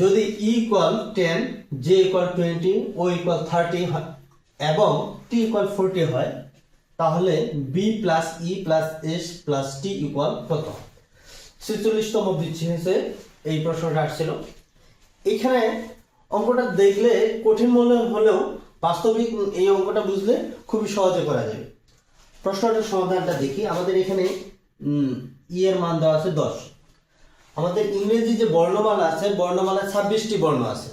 যদি E equal ten J equal twenty O equal thirty এবং T equal forty হয়, তাহলে B plus E plus S plus T equal কত? ছেচল্লিশতম বৃদ্ধি হয়েছে, এই প্রশ্নটা আসছিল। এখানে অঙ্কটা দেখলে কঠিন মনে হলেও বাস্তবিক এই অঙ্কটা বুঝলে খুবই সহজে করা যাবে। প্রশ্নটার সমাধানটা দেখি। আমাদের এখানে ই এর মান দেওয়া আছে দশ। আমাদের ইংরেজি যে বর্ণমালা আছে, বর্ণমালায় ছাব্বিশটি বর্ণ আছে।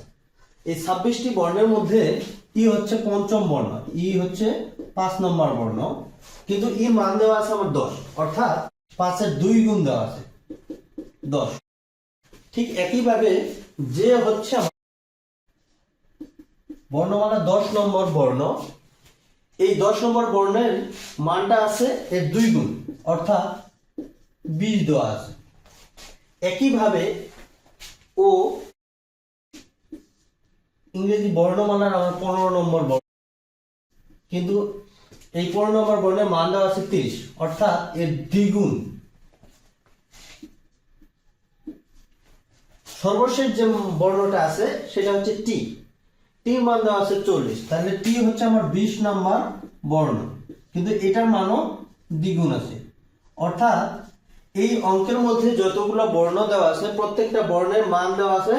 এই ছাব্বিশটি বর্ণের মধ্যে ই হচ্ছে পঞ্চম বর্ণ। ই হচ্ছে পাঁচ নম্বর বর্ণ। কিন্তু ই মান দেওয়া আছে আমার দশ। অর্থাৎ পাঁচের দুই গুণ দেওয়া আছে। দশ। ঠিক একইভাবে যে হচ্ছে বর্ণমালা দশ নম্বর বর্ণ, এই দশ নম্বর বর্ণের মানটা আছে এর দুই গুণ। অর্থাৎ বিশ দেওয়া আছে। একইভাবে ও ইংরেজি বর্ণমালার আমার পনেরো নম্বর বর্ণ। কিন্তু এই পনেরো নম্বর বর্ণের মান দেওয়া আছে তিরিশ, অর্থাৎ এর দ্বিগুণ। সর্বশেষ যে বর্ণটা আছে, সেটা হচ্ছে টি। টি মান দেওয়া আছে চল্লিশ, তাহলে টি হচ্ছে আমার বিশ নাম্বার বর্ণ। কিন্তু এটার মানও দ্বিগুণ আছে। অর্থাৎ এই অঙ্কের মধ্যে যতগুলো বর্ণ দেওয়া আছে, প্রত্যেকটা বর্ণের মান দেওয়া আছে,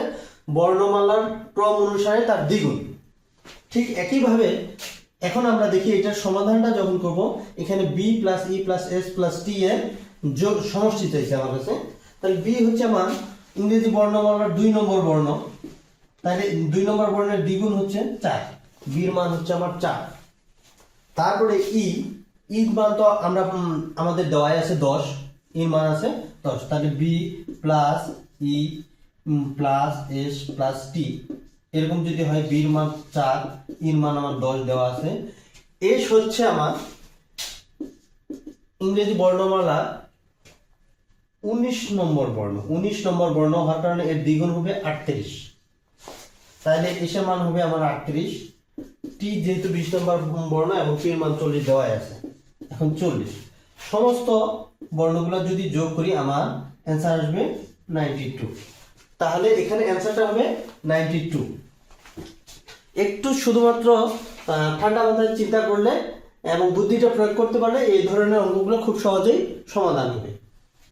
বর্ণমালার ক্রম অনুসারে তার দ্বিগুণ। ঠিক একইভাবে এখন আমরা দেখি এটার সমাধানটা যখন করব, এখানে B plus E plus S plus T এর যোগ সমষ্টি চাইছে আমার কাছে। তাহলে বি হচ্ছে আমার ইংরেজি বর্ণমালার দুই নম্বর বর্ণ। তাহলে দুই নম্বর বর্ণের দ্বিগুণ হচ্ছে চার। বির মান হচ্ছে আমার চার। তারপরে ই ইর মান তো আমরা আমাদের দেওয়াই আছে দশ। ইর মান আছে দশ, তাহলে B plus E plus S plus T এরকম যদি হয় বির মান চার ইর মান আমার দশ দেওয়া আছে। এস হচ্ছে আমার ইংরেজি বর্ণমালা উনিশ নম্বর বর্ণ। উনিশ নম্বর বর্ণ হওয়ার কারণে এর দ্বিগুণ হবে আটত্রিশ। তাহলে এসের মান হবে আমার আটত্রিশ। টি যেহেতু বিশ নম্বর বর্ণ এবং টির মান চল্লিশ দেওয়াই আছে। এখন চল্লিশ। সমস্ত বর্ণগুলো যদি যোগ করি, আমার অ্যান্সার আসবে নাইনটি টু তাহলে এখানে অ্যান্সারটা হবে নাইনটি টু একটু শুধুমাত্র ঠান্ডা মাথায় চিন্তা করলে এবং বুদ্ধিটা প্রয়োগ করতে পারলে এই ধরনের অঙ্কগুলো খুব সহজেই সমাধান হবে।